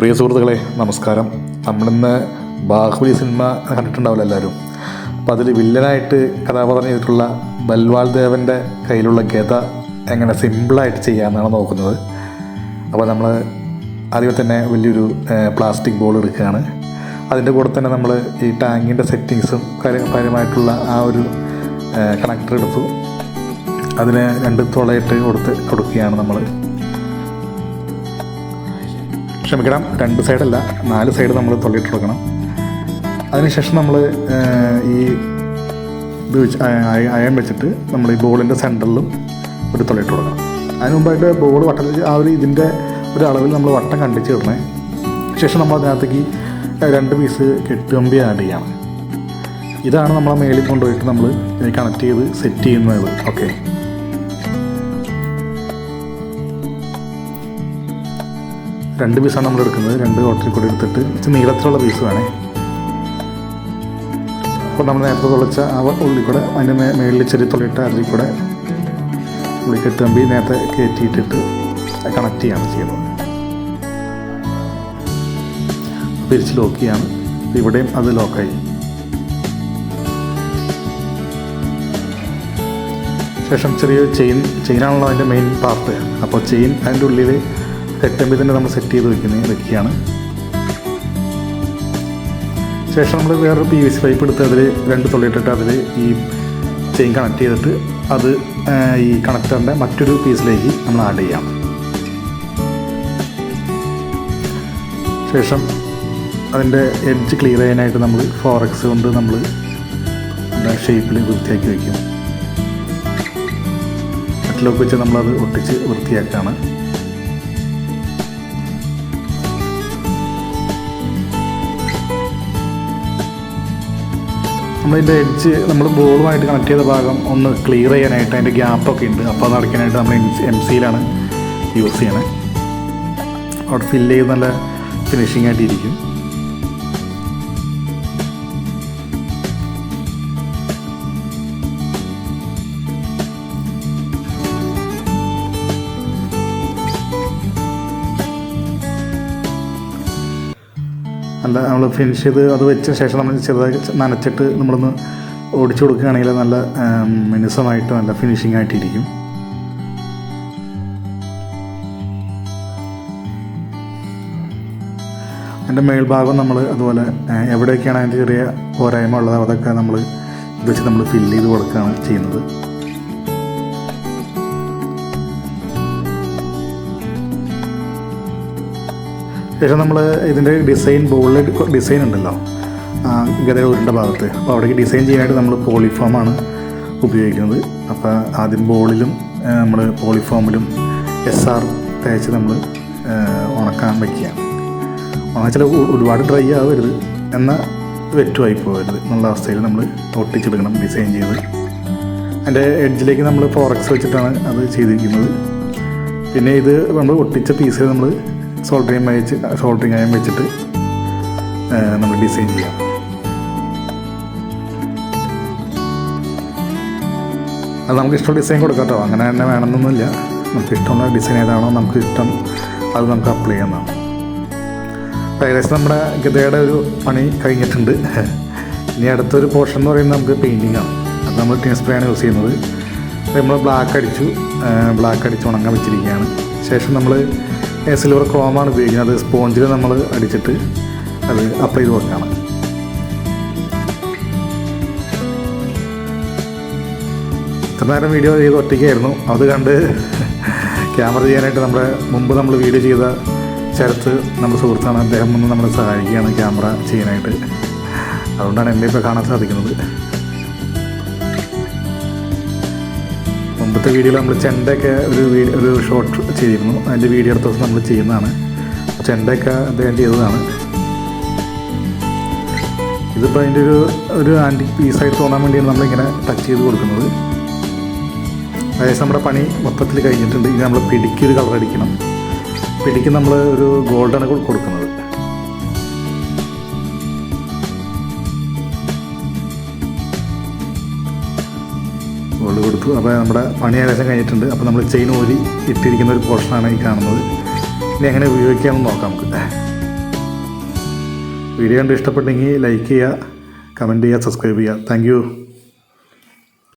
പ്രിയ സുഹൃത്തുക്കളെ നമസ്കാരം. നമ്മളിന്ന് ബാഹുബലി സിനിമ കണ്ടിട്ടുണ്ടാവില്ല എല്ലാവരും. അപ്പോൾ അതിൽ വില്ലനായിട്ട് കഥാപാത്രം ചെയ്തിട്ടുള്ള ബൽവാൾ ദേവന്റെ കയ്യിലുള്ള ഗത എങ്ങനെ സിമ്പിളായിട്ട് ചെയ്യാമെന്നാണ് നോക്കുന്നത്. അപ്പോൾ നമ്മൾ ആദ്യമേ തന്നെ വലിയൊരു പ്ലാസ്റ്റിക് ബോൾ എടുക്കുകയാണ്. അതിന്റെ കൂടെ തന്നെ നമ്മൾ ഈ ടാങ്കിന്റെ സെറ്റിങ്സും കാര്യ കാര്യമായിട്ടുള്ള ആ ഒരു കണക്ടർ എടുത്തു. അതിനെ രണ്ട് തുളയിട്ട് കൊടുത്ത് കൊടുക്കുകയാണ് നമ്മൾ ക്ഷമിക്കണം. രണ്ട് സൈഡല്ല നാല് സൈഡ് നമ്മൾ തൊള്ളിയിട്ട് കൊടുക്കണം അതിനുശേഷം നമ്മൾ ഈ ഇത് വെച്ച് അയ- അയൺ വെച്ചിട്ട് നമ്മൾ ഈ ബോളിന്റെ സെന്ററിലും ഒരു തൊള്ളിയിട്ട് കൊടുക്കണം. അതിന് മുമ്പായിട്ട് ബോൾ വട്ടത്തിൽ ആ ഒരു ഇതിന്റെ ഒരു അളവിൽ നമ്മൾ വട്ടം കണ്ടിച്ച് ഇടണേ. ശേഷം നമ്മൾ അതിനകത്തേക്ക് രണ്ട് പീസ് കെട്ടുകമ്പി ആഡ് ചെയ്യണം. ഇതാണ് നമ്മളെ മേളിൽ കൊണ്ടുപോയിട്ട് നമ്മൾ കണക്ട് ചെയ്ത് സെറ്റ് ചെയ്യുന്നത്. ഓക്കെ രണ്ട് പീസാണ് നമ്മൾ എടുക്കുന്നത്. രണ്ട് ഓർഡറിൽ കൂടി എടുത്തിട്ട് ഇച്ചിരി നീളത്തിലുള്ള പീസ് വേണേ. അപ്പോൾ നമ്മൾ നേരത്തെ തുളച്ച ആ ഉള്ളിൽ കൂടെ അതിന്റെ മേ മേളിൽ ചെറിയ തുള്ളിയിട്ട് അതിൽ കൂടെ ഉള്ളിക്കെട്ട് തമ്പി നേരത്തെ കയറ്റിയിട്ടിട്ട് കണക്ട് ചെയ്യാണ് ചെയ്യുന്നത്. തിരിച്ച് ലോക്ക് ചെയ്യാണ്. ഇവിടെയും അത് ലോക്കായി ശേഷം ചെറിയ ചെയിൻ ചെയിനാണല്ലോ അതിന്റെ മെയിൻ പാർട്ട് അപ്പോൾ ചെയിൻ അതിന്റെ ഉള്ളിൽ കെട്ടുമ്പോൾ തന്നെ നമ്മൾ സെറ്റ് ചെയ്ത് വെക്കുന്ന വെക്കുകയാണ്. ശേഷം നമ്മൾ വേറൊരു പി വി സി പൈപ്പ് എടുത്ത് അതിൽ രണ്ട് തുള്ളിയിട്ടിട്ട് അതിൽ ഈ ചെയിൻ കണക്ട് ചെയ്തിട്ട് അത് ഈ കണക്ടറിന്റെ മറ്റൊരു പീസിലേക്ക് നമ്മൾ ആഡ് ചെയ്യാം. ശേഷം അതിന്റെ എഡ്ജ് ക്ലിയർ ചെയ്യാനായിട്ട് നമ്മൾ ഫോറക്സ് കൊണ്ട് നമ്മൾ ഷേപ്പിൽ വൃത്തിയാക്കി വയ്ക്കും മറ്റിലൊക്കെ വെച്ച് നമ്മളത് ഒട്ടിച്ച് വൃത്തിയാക്കുകയാണ് നമ്മളതിന്റെ എഡ്ജ് നമ്മൾ ബോളുമായിട്ട് കണക്ട് ചെയ്ത ഭാഗം ഒന്ന് ക്ലിയർ ചെയ്യാനായിട്ട് അതിന്റെ ഗ്യാപ്പൊക്കെ ഉണ്ട്. അപ്പോൾ അത് അടയ്ക്കാനായിട്ട് നമ്മൾ എം സിയിലാണ് യൂസ് ചെയ്യണത് അവിടെ ഫില്ല് ചെയ്ത് നല്ല ഫിനിഷിംഗ് ആയിട്ടിരിക്കും നല്ല നമ്മൾ ഫിനിഷ് ചെയ്ത് അത് വെച്ച ശേഷം നമ്മൾ ചെറുതായി നനച്ചിട്ട് നമ്മളൊന്ന് ഓടിച്ചു കൊടുക്കുകയാണെങ്കിൽ നല്ല മിനുസമായിട്ട് നല്ല ഫിനിഷിംഗ് ആയിട്ടിരിക്കും. അതിന്റെ മേൽഭാഗം നമ്മൾ അതുപോലെ എവിടെയൊക്കെയാണ് അതിന്റെ ചെറിയ പോരായ്മ ഉള്ളത് അതൊക്കെ നമ്മൾ ഇത് വെച്ച് നമ്മൾ ഫില്ല് ചെയ്ത് കൊടുക്കുകയാണ് ചെയ്യുന്നത്. ശേഷം നമ്മൾ ഇതിന്റെ ഡിസൈൻ ബോളിൽ ഡിസൈൻ ഉണ്ടല്ലോ. ഗതയുടെ ഉരുണ്ട ഭാഗത്ത്. അപ്പോൾ അവിടേക്ക് ഡിസൈൻ ചെയ്യാനായിട്ട് നമ്മൾ പോളിഫോമാണ് ഉപയോഗിക്കുന്നത്. അപ്പോൾ ആദ്യം ബോളിലും നമ്മൾ പോളിഫോമിലും എസ് ആർ തേച്ച് നമ്മൾ ഉണക്കാൻ വയ്ക്കുക ഉണച്ചാൽ ഒരുപാട് ഡ്രൈ ആവരുത്. എന്നാൽ വെറ്റുമായി പോകരുത് എന്നുള്ള അവസ്ഥയിൽ നമ്മൾ ഒട്ടിച്ചെടുക്കണം ഡിസൈൻ ചെയ്ത്. അതിന്റെ എഡ്ജിലേക്ക് നമ്മൾ ഫോറക്സ് വെച്ചിട്ടാണ് അത് ചെയ്തിരിക്കുന്നത്. പിന്നെ ഇത് നമ്മൾ ഒട്ടിച്ച പീസിൽ നമ്മൾ സോൾഡറിങ് വെച്ച് സോൾട്ടിങ് അയം വെച്ചിട്ട് നമ്മൾ ഡിസൈൻ ചെയ്യാം. അത് നമുക്ക് ഇഷ്ടമുള്ള ഡിസൈൻ കൊടുക്കാട്ടോ അങ്ങനെ തന്നെ വേണമെന്നൊന്നുമില്ല. നമുക്ക് ഇഷ്ടമുള്ള ഡിസൈൻ ഏതാണോ നമുക്ക് ഇഷ്ടം അത് നമുക്ക് അപ്ലൈ ചെയ്യാവുന്നതാണ്. അപ്പോൾ ഏകദേശം നമ്മുടെ ഗതയുടെ ഒരു പണി കഴിഞ്ഞിട്ടുണ്ട്. ഇനി അടുത്തൊരു പോർഷൻ എന്ന് പറയുന്നത് നമുക്ക് പെയിന്റിങ് ആണ്. അത് നമ്മൾ ടീം സ്പ്രേ ആണ് യൂസ് ചെയ്യുന്നത്. നമ്മൾ ബ്ലാക്ക് അടിച്ചു. ബ്ലാക്ക് അടിച്ച് ഉണങ്ങാൻ വെച്ചിരിക്കുകയാണ്. ശേഷം നമ്മൾ സിൽവർ ക്രോമാണ് ഉപയോഗിക്കുന്നത്. അത് സ്പോഞ്ചിൽ നമ്മൾ അടിച്ചിട്ട് അത് അപ്ലൈ ചെയ്ത് കൊടുക്കുകയാണ്. ഇത്ര നേരം വീഡിയോ ചെയ്ത് ഒറ്റയ്ക്കായിരുന്നു. അത് കണ്ട് ക്യാമറ ചെയ്യാനായിട്ട് നമ്മുടെ മുമ്പ് നമ്മൾ വീഡിയോ ചെയ്ത ശരത്ത് നമ്മുടെ സുഹൃത്താണ്. അദ്ദേഹം ഒന്ന് നമ്മളെ സഹായിക്കുകയാണ് ക്യാമറ ചെയ്യാനായിട്ട്. അതുകൊണ്ടാണ് എന്നെ ഇപ്പോൾ കാണാൻ സാധിക്കുന്നത്. മുമ്പത്തെ വീഡിയോയിൽ നമ്മൾ ചെണ്ടയൊക്കെ ഒരു ഒരു ഷോർട്ട് ചെയ്തിരുന്നു. അതിന്റെ വീഡിയോ അടുത്ത ദിവസം നമ്മൾ ചെയ്യുന്നതാണ്. ചെണ്ടയൊക്കെ അദ്ദേഹം ചെയ്തതാണ്. ഇതിപ്പോൾ അതിന്റെ ഒരു ഒരു ആന്റിക് പീസായിട്ട് തോന്നാൻ വേണ്ടിയാണ് നമ്മളിങ്ങനെ ടച്ച് ചെയ്ത് കൊടുക്കുന്നത്. അതായത് നമ്മുടെ പണി മൊത്തത്തിൽ കഴിഞ്ഞിട്ടുണ്ട്. ഇനി നമ്മൾ പിടിക്ക് ഒരു കളർ അടിക്കണം. പിടിക്ക് നമ്മൾ ഒരു ഗോൾഡാണ് കൊടുക്കുന്നത്. കൊടുത്തു അപ്പോൾ നമ്മുടെ പണി ഏകദേശം കഴിഞ്ഞിട്ടുണ്ട്. അപ്പോൾ നമ്മൾ ചെയിൻ ഊരി ഇട്ടിരിക്കുന്ന ഒരു പോർഷനാണ് ഈ കാണുന്നത്. ഇനി എങ്ങനെ ഉപയോഗിക്കാമെന്ന് നോക്കാം നമുക്ക്. വീഡിയോ കണ്ട് ഇഷ്ടപ്പെട്ടെങ്കിൽ ലൈക്ക് ചെയ്യുക കമന്റ് ചെയ്യുക സബ്സ്ക്രൈബ് ചെയ്യുക. താങ്ക്